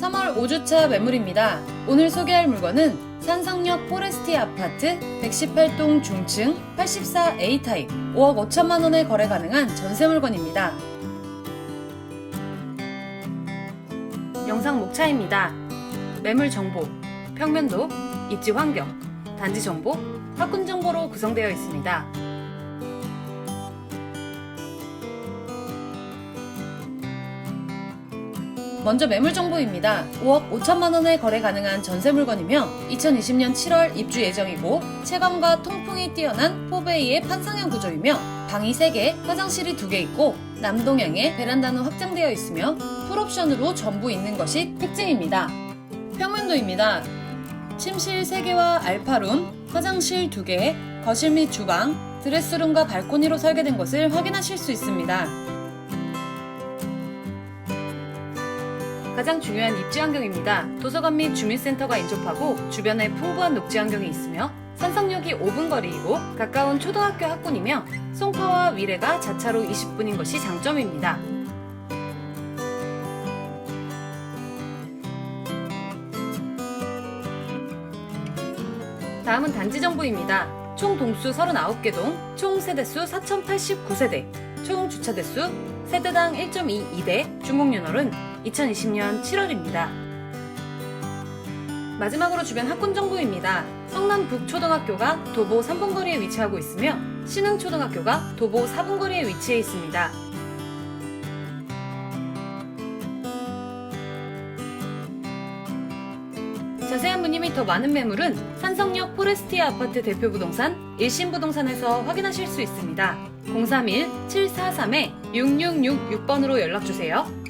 3월 5주차 매물입니다. 오늘 소개할 물건은 산성역 포레스티 아파트 118동 중층 84A 타입 5억 5천만 원에 거래 가능한 전세 물건입니다. 영상 목차입니다. 매물 정보, 평면도, 입지 환경, 단지 정보, 학군 정보로 구성되어 있습니다. 먼저 매물 정보입니다. 5억 5천만 원에 거래 가능한 전세 물건이며 2020년 7월 입주 예정이고 체감과 통풍이 뛰어난 4베이의 판상형 구조이며 방이 3개, 화장실이 2개 있고 남동향에 베란다는 확장되어 있으며 풀옵션으로 전부 있는 것이 특징입니다. 평면도입니다. 침실 3개와 알파룸, 화장실 2개, 거실 및 주방, 드레스룸과 발코니로 설계된 것을 확인하실 수 있습니다. 가장 중요한 입지 환경입니다. 도서관 및 주민센터가 인접하고 주변에 풍부한 녹지 환경이 있으며 산성역이 5분 거리이고 가까운 초등학교 학군이며 송파와 위례가 자차로 20분인 것이 장점입니다. 다음은 단지 정보입니다. 총 동수 39개 동, 총 세대수 4,089세대, 총 주차 대수 세대당 1.22대, 준공연월은 2020년 7월입니다. 마지막으로 주변 학군 정보입니다. 성남 북초등학교가 도보 3분 거리에 위치하고 있으며 신흥초등학교가 도보 4분 거리에 위치해 있습니다. 자세한 문의 및 더 많은 매물은 산성역 포레스티아 아파트 대표 부동산 일신부동산에서 확인하실 수 있습니다. 031-743-6666번으로 연락주세요.